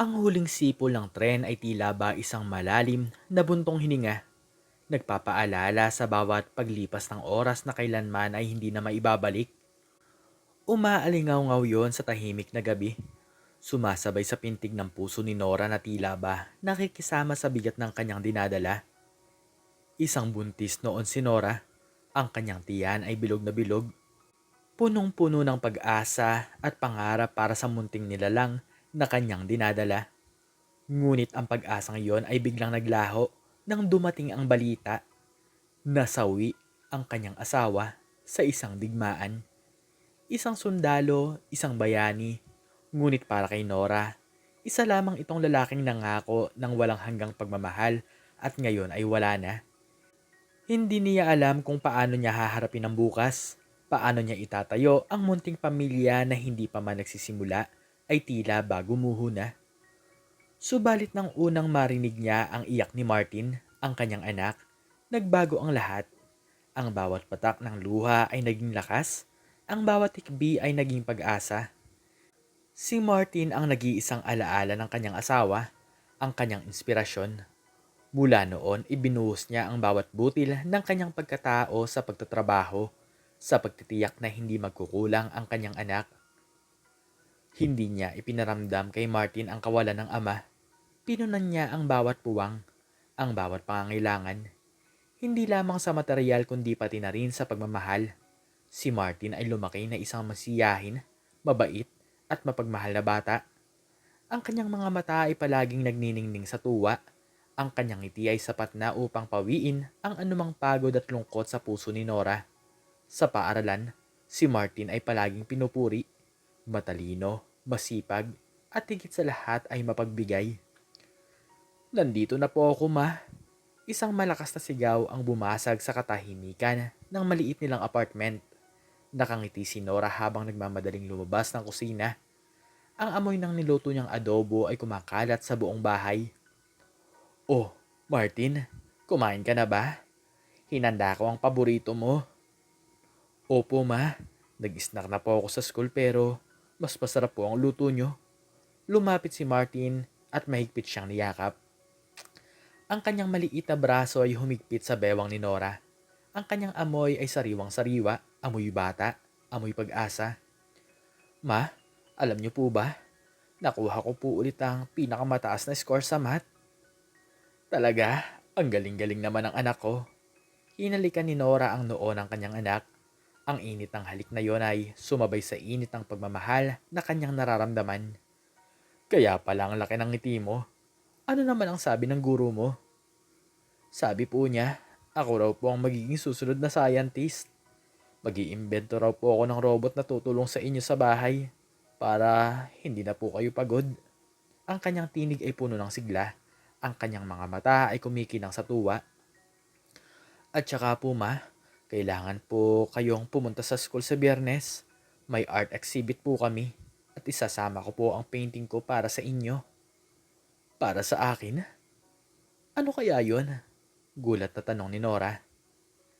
Ang huling sipol ng tren ay tila ba isang malalim na buntong hininga. Nagpapaalala sa bawat paglipas ng oras na kailanman ay hindi na maibabalik. Umaalingaw-ngaw yon sa tahimik na gabi. Sumasabay sa pintig ng puso ni Nora na tila ba nakikisama sa bigat ng kanyang dinadala. Isang buntis noon si Nora. Ang kanyang tiyan ay bilog na bilog. Punong-puno ng pag-asa at pangarap para sa munting nilalang na kanyang dinadala. Ngunit ang pag-asang iyon ay biglang naglaho nang dumating ang balita. Nasawi ang kanyang asawa sa isang digmaan. Isang sundalo, isang bayani, ngunit para kay Nora, isa lamang itong lalaking nangako ng walang hanggang pagmamahal at ngayon ay wala na. Hindi niya alam kung paano niya haharapin ang bukas, paano niya itatayo ang munting pamilya na hindi pa man nagsisimula ay tila bago muho na. Subalit nang unang marinig niya ang iyak ni Martin, ang kanyang anak, nagbago ang lahat. Ang bawat patak ng luha ay naging lakas, ang bawat tikbi ay naging pag-asa. Si Martin ang nag-iisang alaala ng kanyang asawa, ang kanyang inspirasyon. Mula noon, ibinuhos niya ang bawat butil ng kanyang pagkatao sa pagtatrabaho, sa pagtitiyak na hindi magkukulang ang kanyang anak. Hindi niya ipinaramdam kay Martin ang kawalan ng ama. Pinunan niya ang bawat puwang, ang bawat pangangailangan. Hindi lamang sa material kundi pati na rin sa pagmamahal. Si Martin ay lumaki na isang masiyahin, mabait, at mapagmahal na bata. Ang kanyang mga mata ay palaging nagniningning sa tuwa. Ang kanyang ngiti ay sapat na upang pawiin ang anumang pagod at lungkot sa puso ni Nora. Sa paaralan, si Martin ay palaging pinupuri matalino, masipag, at higit sa lahat ay mapagbigay. Nandito na po ako ma. Isang malakas na sigaw ang bumasag sa katahimikan ng maliit nilang apartment. Nakangiti si Nora habang nagmamadaling lumabas ng kusina. Ang amoy ng niluto niyang adobo ay kumakalat sa buong bahay. Oh, Martin, kumain ka na ba? Hinanda ko ang paborito mo. Opo ma, nag-snack na po ako sa school pero mas masarap po ang luto nyo. Lumapit si Martin at mahigpit siyang niyakap. Ang kanyang maliit na braso ay humigpit sa bewang ni Nora. Ang kanyang amoy ay sariwang-sariwa, amoy bata, amoy pag-asa. Ma, alam niyo po ba? Nakuha ko po ulit ang pinakamataas na score sa math. Talaga, ang galing-galing naman ng anak ko. Hinalikan ni Nora ang noo ng kanyang anak. Ang init ng halik na yon ay sumabay sa init ng pagmamahal na kanyang nararamdaman. Kaya pala ang laki ng ngiti mo. Ano naman ang sabi ng guro mo? Sabi po niya, ako raw po ang magiging susunod na scientist. mag iimbento raw po ako ng robot na tutulong sa inyo sa bahay para hindi na po kayo pagod. Ang kanyang tinig ay puno ng sigla. Ang kanyang mga mata ay kumikinang sa tuwa. At saka po ma, kailangan po kayong pumunta sa school sa biyernes. May art exhibit po kami at isasama ko po ang painting ko para sa inyo. Para sa akin? Ano kaya yon? Gulat na tanong ni Nora.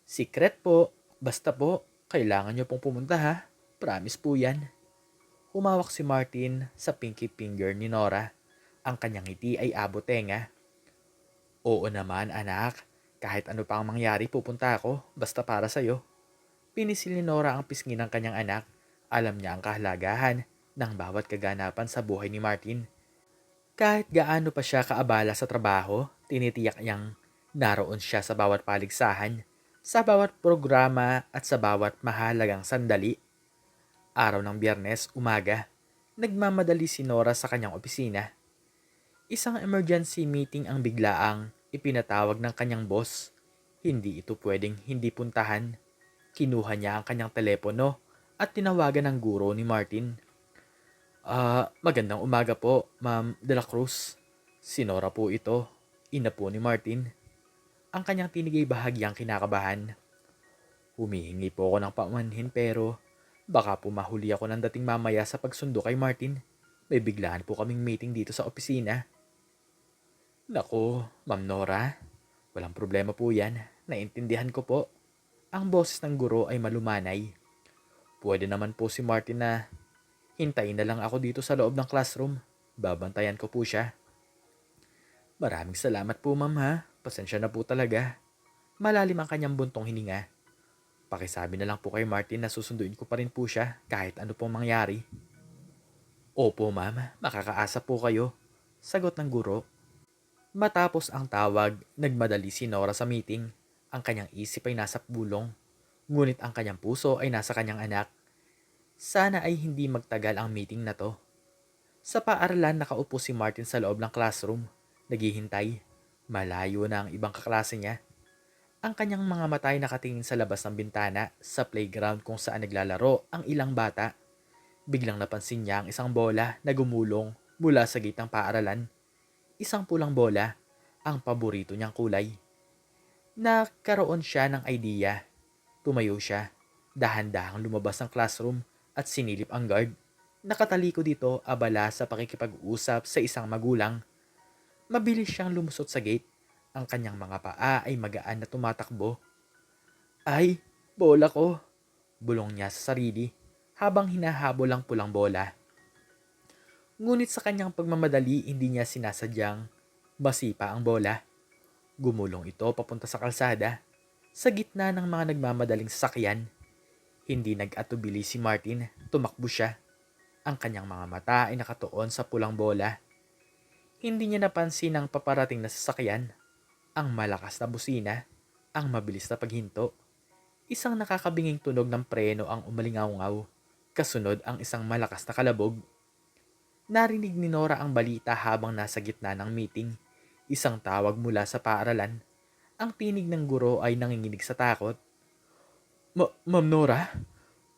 Secret po. Basta po, kailangan nyo pong pumunta ha. Promise po yan. Humawak si Martin sa pinky finger ni Nora. Ang kanyang ngiti ay abot tenga. Oo naman anak, kahit ano pa ang mangyari pupunta ako, basta para sa'yo. Pinisil ni Nora ang pisngi ng kanyang anak. Alam niya ang kahalagahan ng bawat kaganapan sa buhay ni Martin. Kahit gaano pa siya kaabala sa trabaho, tinitiyak niyang naroon siya sa bawat paligsahan, sa bawat programa at sa bawat mahalagang sandali. Araw ng biyernes, umaga, nagmamadali si Nora sa kanyang opisina. Isang emergency meeting ang biglaang ipinatawag ng kanyang boss. Hindi ito pwedeng hindi puntahan. Kinuha niya ang kanyang telepono at tinawagan ng guro ni Martin. Ah, magandang umaga po, Ma'am De La Cruz. Si Nora po ito, ina po ni Martin. Ang kanyang tinig ay bahagyang kinakabahan. Humihingi po ako ng pamanhin pero baka po mahuli ako ng dating mamaya sa pagsundo kay Martin. May biglaan po kaming meeting dito sa opisina. Nako, Ma'am Nora, walang problema po yan. Naintindihan ko po. Ang boses ng guro ay malumanay. Pwede naman po si Martin na hintayin na lang ako dito sa loob ng classroom. Babantayan ko po siya. Maraming salamat po ma'am ha. Pasensya na po talaga. Malalim ang kanyang buntong hininga. Pakisabi na lang po kay Martin na susunduin ko pa rin po siya kahit ano pong mangyari. Opo ma'am, makakaasa po kayo. Sagot ng guro. Matapos ang tawag, nagmadali si Nora sa meeting. Ang kanyang isip ay nasa bulong. Ngunit ang kanyang puso ay nasa kanyang anak. Sana ay hindi magtagal ang meeting na to. Sa paaralan nakaupo si Martin sa loob ng classroom. Naghihintay. Malayo na ang ibang kaklase niya. Ang kanyang mga mata ay nakatingin sa labas ng bintana sa playground kung saan naglalaro ang ilang bata. Biglang napansin niya ang isang bola na gumulong mula sa gate ng paaralan. Isang pulang bola, ang paborito niyang kulay. Nakaroon siya ng idea. Tumayo siya. Dahan-dahang lumabas ng classroom at sinilip ang guard. Nakataliko dito abala sa pakikipag-usap sa isang magulang. Mabilis siyang lumusot sa gate. Ang kanyang mga paa ay magaan na tumatakbo. Ay, bola ko! Bulong niya sa sarili habang hinahabol ang pulang bola. Ngunit sa kanyang pagmamadali, hindi niya sinasadyang masipa ang bola. Gumulong ito papunta sa kalsada. Sa gitna ng mga nagmamadaling sasakyan, hindi nag-atubili si Martin, tumakbo siya. Ang kanyang mga mata ay nakatuon sa pulang bola. Hindi niya napansin ang paparating na sasakyan, ang malakas na busina, ang mabilis na paghinto. Isang nakakabinging tunog ng preno ang umalingaw-ngaw. Kasunod ang isang malakas na kalabog. Narinig ni Nora ang balita habang nasa gitna ng meeting. Isang tawag mula sa paaralan. Ang tinig ng guro ay nanginginig sa takot. Ma- Ma'am Nora,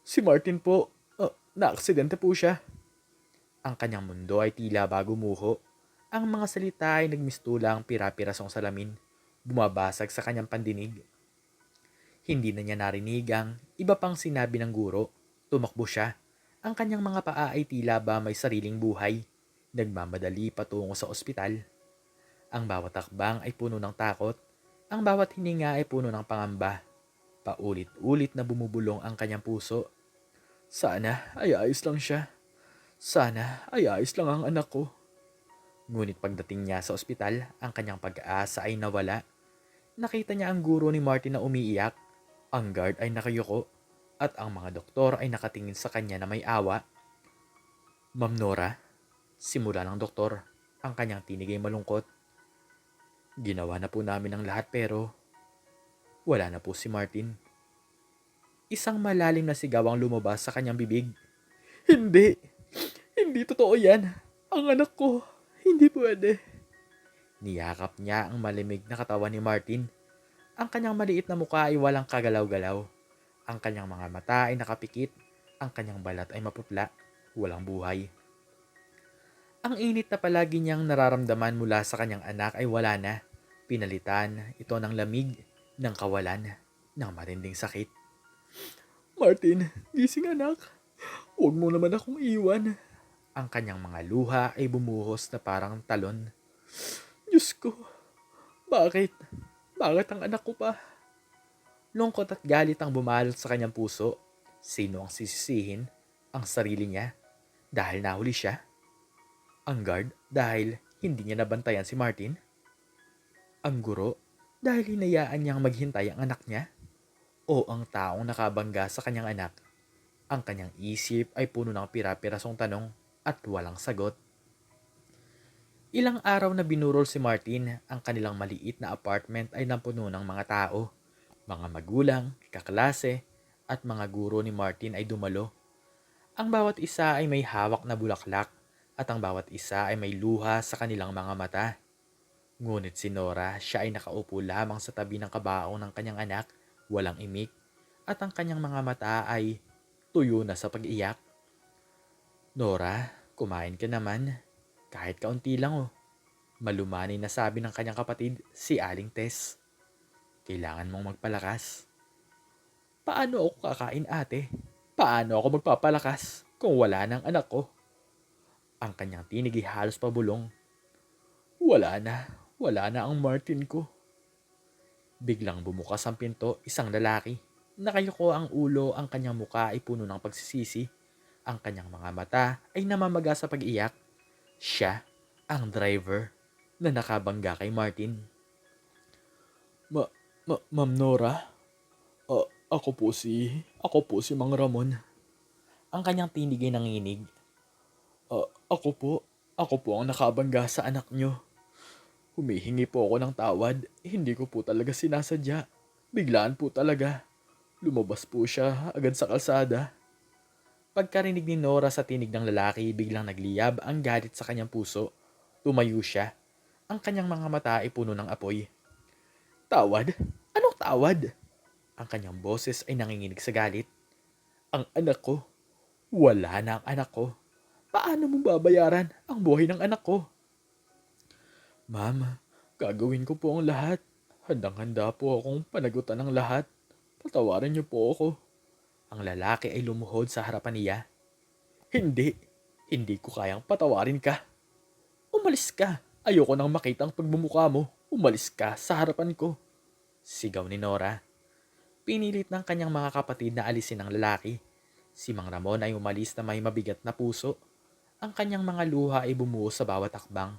si Martin po, uh, na-aksidente po siya. Ang kanyang mundo ay tila bago muho. Ang mga salita ay nagmistulang pira-pirasong salamin, bumabasag sa kanyang pandinig. Hindi na niya narinig ang iba pang sinabi ng guro. Tumakbo siya. Ang kanyang mga paa ay tila ba may sariling buhay. Nagmamadali patungo sa ospital. Ang bawat akbang ay puno ng takot. Ang bawat hininga ay puno ng pangamba. Paulit-ulit na bumubulong ang kanyang puso. Sana ay ayos lang siya. Sana ay ayos lang ang anak ko. Ngunit pagdating niya sa ospital, ang kanyang pag-asa ay nawala. Nakita niya ang guro ni Martin na umiiyak. Ang guard ay nakayuko at ang mga doktor ay nakatingin sa kanya na may awa. Ma'am Nora, simula ng doktor, ang kanyang tinig ay malungkot. Ginawa na po namin ang lahat pero wala na po si Martin. Isang malalim na sigaw ang lumabas sa kanyang bibig. Hindi! Hindi totoo yan! Ang anak ko! Hindi pwede! Niyakap niya ang malimig na katawan ni Martin. Ang kanyang maliit na mukha ay walang kagalaw-galaw. Ang kanyang mga mata ay nakapikit. Ang kanyang balat ay maputla. Walang buhay. Ang init na palagi niyang nararamdaman mula sa kanyang anak ay wala na. Pinalitan ito ng lamig, ng kawalan, ng matinding sakit. Martin, gising anak. Huwag mo naman akong iwan. Ang kanyang mga luha ay bumuhos na parang talon. Diyos ko, bakit? Bakit ang anak ko pa? Lungkot at galit ang bumalot sa kanyang puso. Sino ang sisisihin? Ang sarili niya? Dahil nahuli siya? Ang guard dahil hindi niya nabantayan si Martin? Ang guro dahil hinayaan niyang maghintay ang anak niya? O ang taong nakabangga sa kanyang anak? Ang kanyang isip ay puno ng pira-pirasong tanong at walang sagot. Ilang araw na binurol si Martin, ang kanilang maliit na apartment ay napuno ng mga tao. Mga magulang, kaklase, at mga guro ni Martin ay dumalo. Ang bawat isa ay may hawak na bulaklak at ang bawat isa ay may luha sa kanilang mga mata. Ngunit si Nora, siya ay nakaupo lamang sa tabi ng kabaong ng kanyang anak, walang imik, at ang kanyang mga mata ay tuyo na sa pag-iyak. Nora, kumain ka naman. Kahit kaunti lang oh. Malumani na sabi ng kanyang kapatid, si Aling Tess. Kailangan mong magpalakas. Paano ako kakain ate? Paano ako magpapalakas kung wala ng anak ko? Ang kanyang tinig ay halos pabulong. Wala na, wala na ang Martin ko. Biglang bumukas ang pinto, isang lalaki. Nakayuko ang ulo, ang kanyang muka ay puno ng pagsisisi. Ang kanyang mga mata ay namamaga sa pag-iyak. Siya ang driver na nakabangga kay Martin. Ma, ma, Ma'am Nora? Ah, ako po si, ako po si Mang Ramon. Ang kanyang tinig ay nanginig. Ah, ako po, ako po ang nakabangga sa anak nyo. Humihingi po ako ng tawad. Hindi ko po talaga sinasadya. Biglaan po talaga. Lumabas po siya agad sa kalsada. Pagkarinig ni Nora sa tinig ng lalaki, biglang nagliyab ang galit sa kanyang puso. Tumayo siya. Ang kanyang mga mata ay puno ng apoy. Tawad? Anong tawad? Ang kanyang boses ay nanginginig sa galit. Ang anak ko. Wala na ang anak ko. Paano mo babayaran ang buhay ng anak ko? Ma'am, gagawin ko po ang lahat. Handang-handa po akong panagutan ng lahat. Patawarin niyo po ako. Ang lalaki ay lumuhod sa harapan niya. Hindi. Hindi ko kayang patawarin ka. Umalis ka. Ayoko nang makita ang pagbumuka mo. Umalis ka sa harapan ko. Sigaw ni Nora. Pinilit ng kanyang mga kapatid na alisin ang lalaki. Si Mang Ramon ay umalis na may mabigat na puso. Ang kanyang mga luha ay bumuo sa bawat akbang.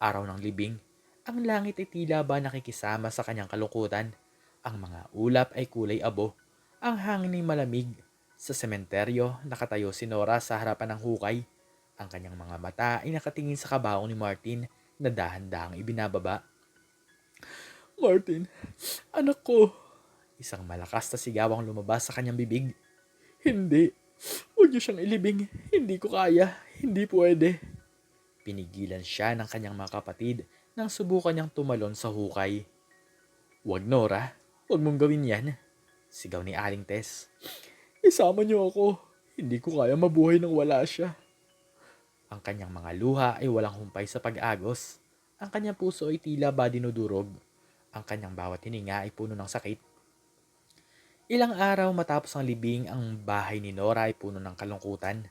Araw ng libing, ang langit ay tila ba nakikisama sa kanyang kalungkutan. Ang mga ulap ay kulay abo. Ang hangin ay malamig. Sa sementeryo, nakatayo si Nora sa harapan ng hukay. Ang kanyang mga mata ay nakatingin sa kabaong ni Martin na dahan-dahang ibinababa. Martin, anak ko. Isang malakas na sigaw ang lumabas sa kanyang bibig. Hindi. Huwag niyo siyang ilibing. Hindi ko kaya. Hindi pwede. Pinigilan siya ng kanyang mga kapatid nang subukan niyang tumalon sa hukay. Huwag Nora. Huwag mong gawin yan. Sigaw ni Aling Tess. Isama niyo ako. Hindi ko kaya mabuhay nang wala siya. Ang kanyang mga luha ay walang humpay sa pag-agos. Ang kanyang puso ay tila ba dinudurog. Ang kanyang bawat hininga ay puno ng sakit. Ilang araw matapos ang libing, ang bahay ni Nora ay puno ng kalungkutan.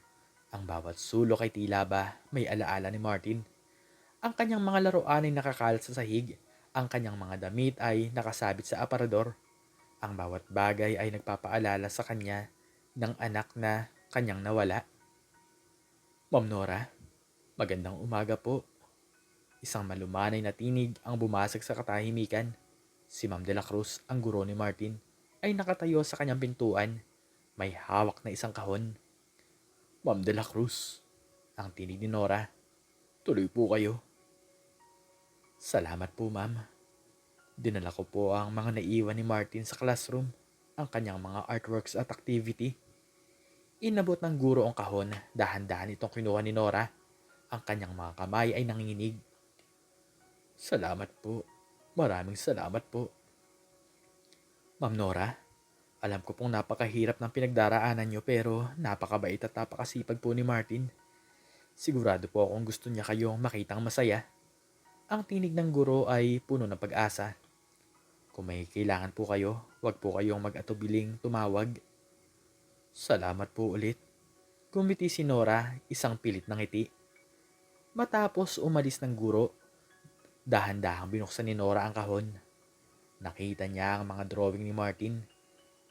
Ang bawat sulok ay tila ba may alaala ni Martin. Ang kanyang mga laruan ay nakakalat sa sahig. Ang kanyang mga damit ay nakasabit sa aparador. Ang bawat bagay ay nagpapaalala sa kanya ng anak na kanyang nawala. Ma'am Nora, magandang umaga po. Isang malumanay na tinig ang bumasag sa katahimikan. Si Ma'am de la Cruz, ang guro ni Martin, ay nakatayo sa kanyang pintuan. May hawak na isang kahon. Ma'am de la Cruz, ang tinig ni Nora. Tuloy po kayo. Salamat po, ma'am. Dinala ko po ang mga naiwan ni Martin sa classroom, ang kanyang mga artworks at activity. Inabot ng guro ang kahon, dahan-dahan itong kinuha ni Nora. Ang kanyang mga kamay ay nanginginig. Salamat po. Maraming salamat po. Ma'am Nora, alam ko pong napakahirap ng pinagdaraanan niyo pero napakabait at napakasipag po ni Martin. Sigurado po akong gusto niya kayong makitang masaya. Ang tinig ng guro ay puno ng pag-asa. Kung may kailangan po kayo, huwag po kayong mag-atubiling tumawag. Salamat po ulit. Gumiti si Nora, isang pilit ng ngiti. Matapos umalis ng guro, dahan-dahang binuksan ni Nora ang kahon. Nakita niya ang mga drawing ni Martin,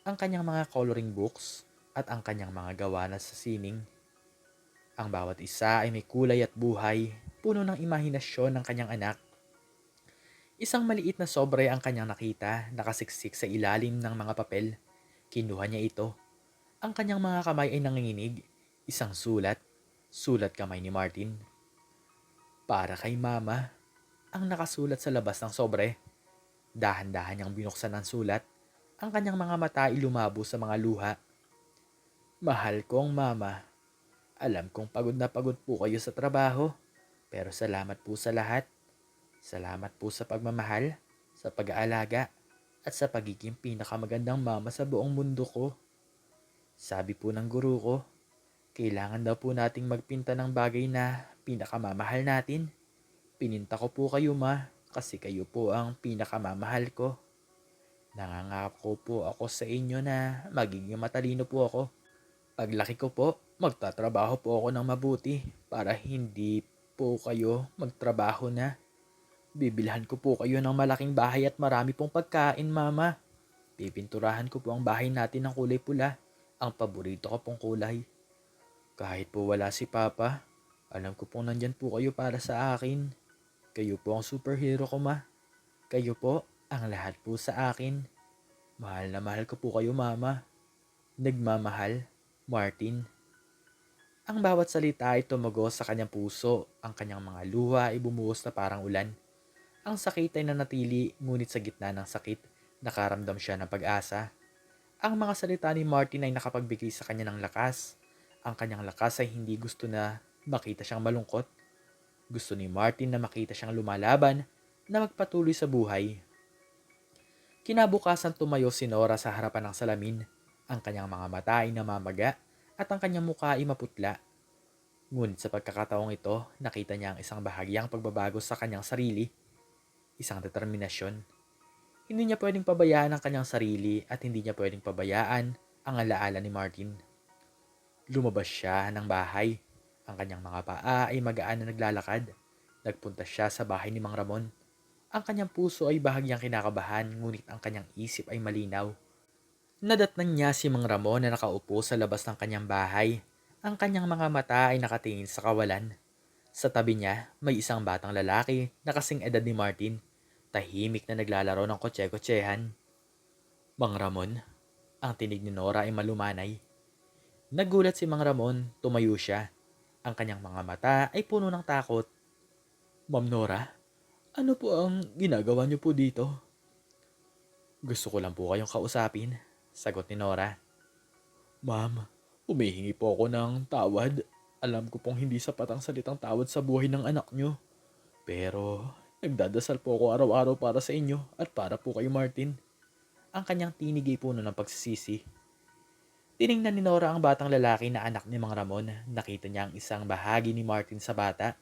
ang kanyang mga coloring books, at ang kanyang mga gawa na sa sining. Ang bawat isa ay may kulay at buhay, puno ng imahinasyon ng kanyang anak. Isang maliit na sobre ang kanyang nakita, nakasiksik sa ilalim ng mga papel. Kinuha niya ito. Ang kanyang mga kamay ay nanginginig. Isang sulat. Sulat kamay ni Martin. Para kay mama. Ang nakasulat sa labas ng sobre. Dahan-dahan niyang binuksan ang sulat. Ang kanyang mga mata ay lumabo sa mga luha. Mahal kong mama. Alam kong pagod na pagod po kayo sa trabaho. Pero salamat po sa lahat. Salamat po sa pagmamahal, sa pag-aalaga, at sa pagiging pinakamagandang mama sa buong mundo ko. Sabi po ng guru ko, kailangan daw po nating magpinta ng bagay na pinakamamahal natin. Pininta ko po kayo ma, kasi kayo po ang pinakamamahal ko. Nangangako po ako sa inyo na magiging matalino po ako. Paglaki ko po, magtatrabaho po ako ng mabuti para hindi po kayo magtrabaho na. Bibilhan ko po kayo ng malaking bahay at marami pong pagkain, mama. Pipinturahan ko po ang bahay natin ng kulay pula, ang paborito ko pong kulay. Kahit po wala si papa, Alam ko pong nandyan po kayo para sa akin. Kayo po ang superhero ko, ma. Kayo po ang lahat po sa akin. Mahal na mahal ko po kayo, mama. Nagmamahal, Martin. Ang bawat salita ay tumagos sa kanyang puso. Ang kanyang mga luha ay bumuhos na parang ulan. Ang sakit ay nanatili, ngunit sa gitna ng sakit, nakaramdam siya ng pag-asa. Ang mga salita ni Martin ay nakapagbigay sa kanya ng lakas. Ang kanyang lakas ay hindi gusto na makita siyang malungkot. Gusto ni Martin na makita siyang lumalaban, na magpatuloy sa buhay. Kinabukasan tumayo si Nora sa harapan ng salamin. Ang kanyang mga mata ay namamaga at ang kanyang mukha ay maputla. Ngunit sa pagkakataong ito, nakita niya ang isang bahagyang pagbabago sa kanyang sarili. Isang determinasyon. Hindi niya pwedeng pabayaan ang kanyang sarili at hindi niya pwedeng pabayaan ang alaala ni Martin. Lumabas siya ng bahay. Ang kanyang mga paa ay magaan na naglalakad. Nagpunta siya sa bahay ni Mang Ramon. Ang kanyang puso ay bahagyang kinakabahan ngunit ang kanyang isip ay malinaw. Nadatnan niya si Mang Ramon na nakaupo sa labas ng kanyang bahay. Ang kanyang mga mata ay nakatingin sa kawalan. Sa tabi niya, may isang batang lalaki na kasing edad ni Martin. Tahimik na naglalaro ng kotse-kotsehan. Mang Ramon, ang tinig ni Nora ay malumanay. Nagulat si Mang Ramon, tumayo siya. Ang kanyang mga mata ay puno ng takot. Ma'am Nora, ano po ang ginagawa niyo po dito? Gusto ko lang po kayong kausapin, sagot ni Nora. Ma'am, humihingi po ako ng tawad. Alam ko pong hindi sapat ang salitang tawad sa buhay ng anak niyo. Pero nagdadasal po ako araw-araw para sa inyo at para po kay Martin. Ang kanyang tinig ay puno ng pagsisisi. Tiningnan ni Nora ang batang lalaki na anak ni Mang Ramon. Nakita niya ang isang bahagi ni Martin sa bata.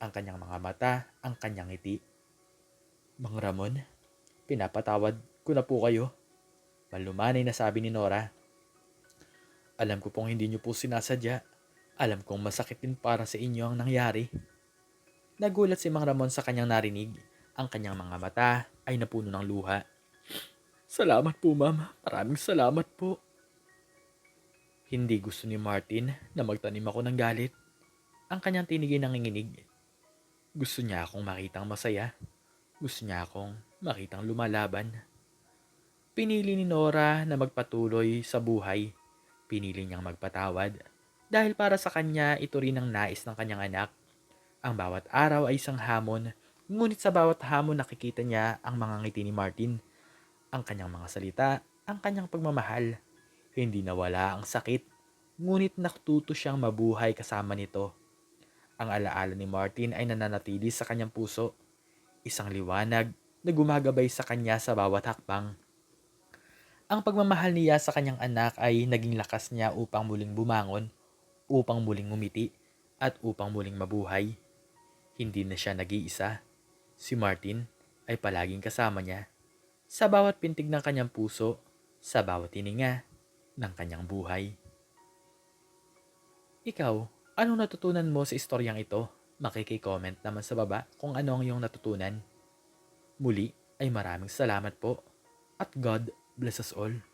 Ang kanyang mga mata, ang kanyang ngiti. Mang Ramon, pinapatawad ko na po kayo. Malumanay na sabi ni Nora. Alam ko pong hindi niyo po sinasadya. Alam kong masakit din para sa inyo ang nangyari. Nagulat si Mang Ramon sa kanyang narinig. Ang kanyang mga mata ay napuno ng luha. Salamat po, ma'am. Maraming salamat po. Hindi gusto ni Martin na magtanim ako ng galit. Ang kanyang tinig ay nanginginig. Gusto niya akong makitang masaya. Gusto niya akong makitang lumalaban. Pinili ni Nora na magpatuloy sa buhay. Pinili niyang magpatawad. Dahil para sa kanya, ito rin ang nais ng kanyang anak. Ang bawat araw ay isang hamon, ngunit sa bawat hamon nakikita niya ang mga ngiti ni Martin. Ang kanyang mga salita, ang kanyang pagmamahal. Hindi nawala ang sakit, ngunit natuto siyang mabuhay kasama nito. Ang alaala ni Martin ay nananatili sa kanyang puso. Isang liwanag na gumagabay sa kanya sa bawat hakbang. Ang pagmamahal niya sa kanyang anak ay naging lakas niya upang muling bumangon, upang muling umiti, at upang muling mabuhay. Hindi na siya nag-iisa. Si Martin ay palaging kasama niya sa bawat pintig ng kanyang puso, sa bawat tininga ng kanyang buhay. Ikaw, anong natutunan mo sa istoryang ito? Makiki-comment naman sa baba kung ano ang iyong natutunan. Muli ay maraming salamat po at God bless us all.